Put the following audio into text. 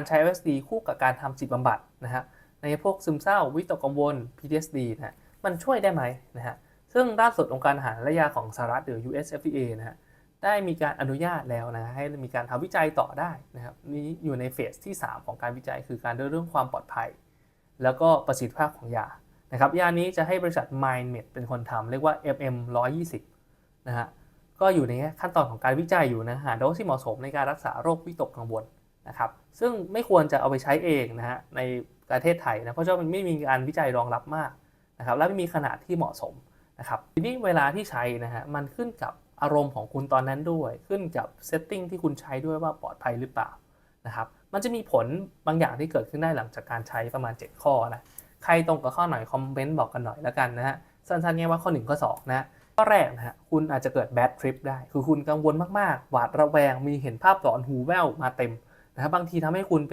การใช้ LSD คู่กับการทำจิตบำบัดนะฮะในพวกซึมเศร้าวิตกกังวล PTSD นะฮะมันช่วยได้ไหมนะฮะซึ่งล่าสุดองค์การอาหารและยาของสหรัฐหรือ US FDA นะฮะได้มีการอนุญาตแล้วนะให้มีการทำวิจัยต่อได้นะครับนี่อยู่ในเฟสที่ 3 ของการวิจัยคือการเรื่องความปลอดภัย แล้วก็ประสิทธิภาพของยานะครับยานี้จะให้บริษัท MindMed เป็นคนทำเรียกว่า MM 120นะฮะก็อยู่ในขั้นตอนของการวิจัยอยู่นะหาโดสที่เหมาะสมในการรักษาโรควิตกกังวล นะครับซึ่งไม่ควรจะเอาไปใช้เองนะฮะในประเทศไทยนะเพราะว่ามันไม่มีการวิจัยรองรับมากนะครับและไม่มีขนาดที่เหมาะสมนะครับทีนี้เวลาที่ใช้นะฮะมันขึ้นกับอารมณ์ของคุณตอนนั้นด้วยขึ้นกับเซตติ้งที่คุณใช้ด้วยว่าปลอดภัยหรือเปล่านะครับมันจะมีผลบางอย่างที่เกิดขึ้นได้หลังจากการใช้ประมาณ 7 ข้อนะใครตรงกับข้อไหนคอมเมนต์บอกกันหน่อยแล้วกันนะฮะสั้นๆง่ายว่าข้อ 1 ข้อ 2 นะข้อแรกนะฮะคุณอาจจะเกิด bad trip ได้ คือคุณกังวลมากๆ หวาดระแวงมีเห็นภาพหลอนหูแว่วมาเต็ม นะครับบางทีทำให้คุณเป็น